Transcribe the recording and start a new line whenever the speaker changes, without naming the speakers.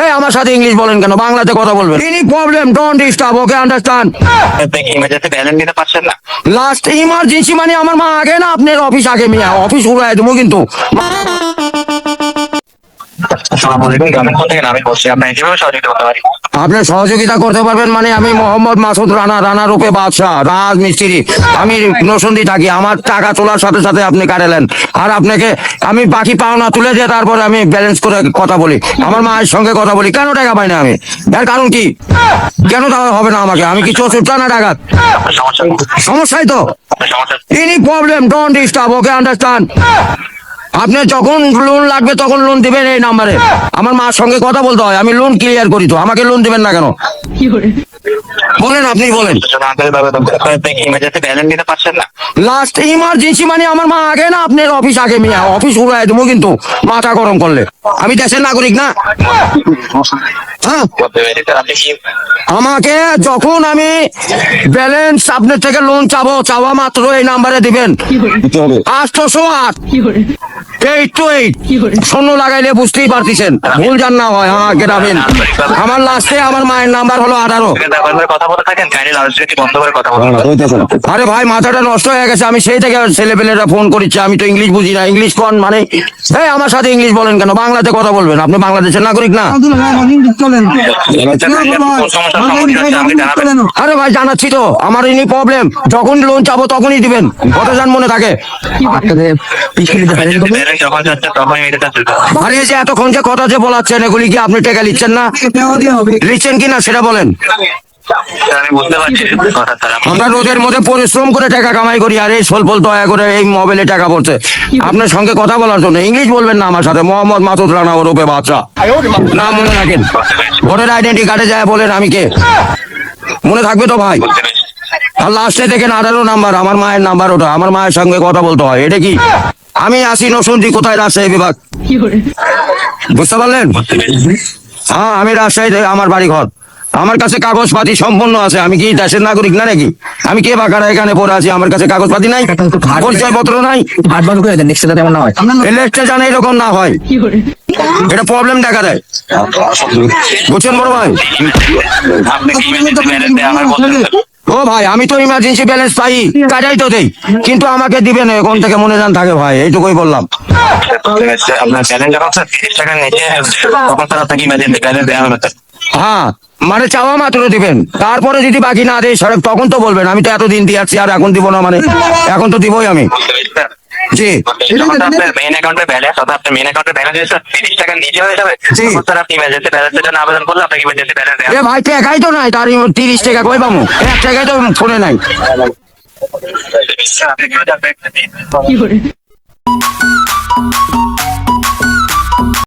এই আমার সাথে ইংলিশ বলেন কেন? বাংলাতে কথা বলবেন। Any problem don't disturb okay understand
emergency balance দিতে পারছেন না।
লাস্ট ইমার্জেন্সি মানে আমার মা আগে না আপনার অফিস আগে মিয়া অফিস উড়ায় দেবো কিন্তু।
কীভাবে সহযোগিতা করতে
আপনি সহযোগিতা করতে পারবেন মানে আমি মোহাম্মদ মাসুদ রানা রানা রূপে বাদশাহ রাজ মিস্ত্রি আমি নসন্দি থাকি আমার টাকা তোলার সাথে সাথে আপনি কাটালেন। আর আপনাকে আমি বাকি পাওনা তুলে দিয়ে তারপরে আমি ব্যালেন্স করে কথা বলি। আমার মায়ের সঙ্গে কথা বলি। কেন টাকা পাই না আমি? এর কারণ কি? কেন দেওয়া হবে না আমাকে? আমি কি চতুর্থ না টাকা সমস্যাই তো। Any problem don't disturb okay understand আপনি যখন লোন লাগবে তখন লোন দিবেন এই নাম্বারে আমার মার সঙ্গে কথা বলতে হয়, আমি লোন ক্লিয়ার করি তো, আমাকে লোন দিবেন না কেন? বলেন আপনি বলেন। লাস্ট ইমার্জেন্সি মানে আমার মা আগে না আপনার অফিস আগে মিয়া। অফিস উড়াই দেবো কিন্তু মাথা গরম করলে। আমি দেশের নাগরিক না। হ্যাঁ। আমাকে যখন আমি ব্যালেন্স আপনার থেকে লোন চাবো চাওয়া মাত্র এই নাম্বারে দিবেন। আটশোশো আট এইট টু এইট শূন্য লাগাইলে বুঝতেই পারতেছেন। ভুল জান না হয় হ্যাঁ গ্রামীণ আমার লাস্টে আমার মায়ের নাম্বার হলো আঠারো।
করে কথা থাকেন কাইন্ডলি লাউডস্পিকারটি বন্ধ করে কথা বলুন।
আরে ভাই মাথাটা নষ্ট হয়ে গেছে আমি সেই থেকে ছেলেপেলেরা ফোন করেছি আমি তো ইংলিশ বুঝি না। ইংলিশ কোন মানে? এই আমার সাথে ইংলিশ বলেন কেন? বাংলাতে কথা বলবেন। আপনি বাংলাদেশের নাগরিক না?
আছে আপনি জানাবেন।
আরে ভাই জানাচ্ছি তো। আমার ইনি প্রবলেম যখন লোন চাবো তখনই দিবেন। কত যান মনে থাকে। আরে যে এতক্ষণ যে কথা যে বলাচ্ছেন এগুলি কি আপনি টাকা নিচ্ছেন না? নিচ্ছেন কি না সেটা বলেন। আমরা রোদের মধ্যে পরিশ্রম করে টাকা কামাই করি আর এই সোল দয়া করে এই মোবাইলে টাকা পড়ছে। আপনার সঙ্গে কথা বলার জন্য ইংলিশ বলবেন না আমার সাথে। মোহাম্মদ মাসুদ রানা ওরূপে বাচ্চা নাম মনে রাখেন। ভোটার আইডেন্টি কার্ডে যায় বলেন আমি কে? মনে থাকবে তো ভাই? আর লাস্টে দেখেন আঠারো নাম্বার আমার মায়ের নাম্বার ওটা। আমার মায়ের সঙ্গে কথা বলতে হয়। এটা কি? আমি আসি নসুন্দি কোথায়? রাজশাহী বিভাগ। বুঝতে পারলেন? হ্যাঁ আমি রাজশাহীতে আমার বাড়ি ঘর আমার কাছে কাগজপাতি সম্পূর্ণ আছে। আমি কি দেশের নাগরিক না নাকি? আমি কে বাকারা এখানে পড়ে আছি? আমার কাছে কাগজপাতি নাই পরিচয় পত্র নাই।
না হয়।
জানে এরকম না হয়। এটা প্রবলেম দেখা দেয়। বুঝছেন বড় ভাই? ও ভাই আমি তো ইমার্জেন্সি ব্যালেন্স পাই কাটাই তো দেই। কিন্তু আমাকে দিবেন কোন থেকে মনে যান থাকে ভাই এইটুকুই বললাম।
আপনার ব্যালেন্স নিচে তখন আপনাকে ইমার্জেন্সি ব্যালেন্স দেওয়া হবে।
হ্যাঁ মানে চাওয়া মাত্র দিবেন। তারপরে যদি বাকি না দেয় সড়ক তখন তো বলবেন আমি তো এতদিন দিয়ে আসছি আর এখন দিব না মানে। এখন তো দিবই আমি। জি।
যখন আপনার মেইন অ্যাকাউন্টে ব্যালেন্স অর্থাৎ আপনার মেইন অ্যাকাউন্টে ব্যালেন্স তিরিশ টাকার নিচে হয়ে যাবে।
জি।
তখন স্যার আপনি ইমার্জেন্সি ব্যালেন্সের জন্য আবেদন করলে আপনাকে ইমার্জেন্সি ব্যালেন্স
এ ভাই টাকাই তো নাই তার তিরিশ টাকা কই পাবো? এক টাকাই তো ফোনে নাই।
কি?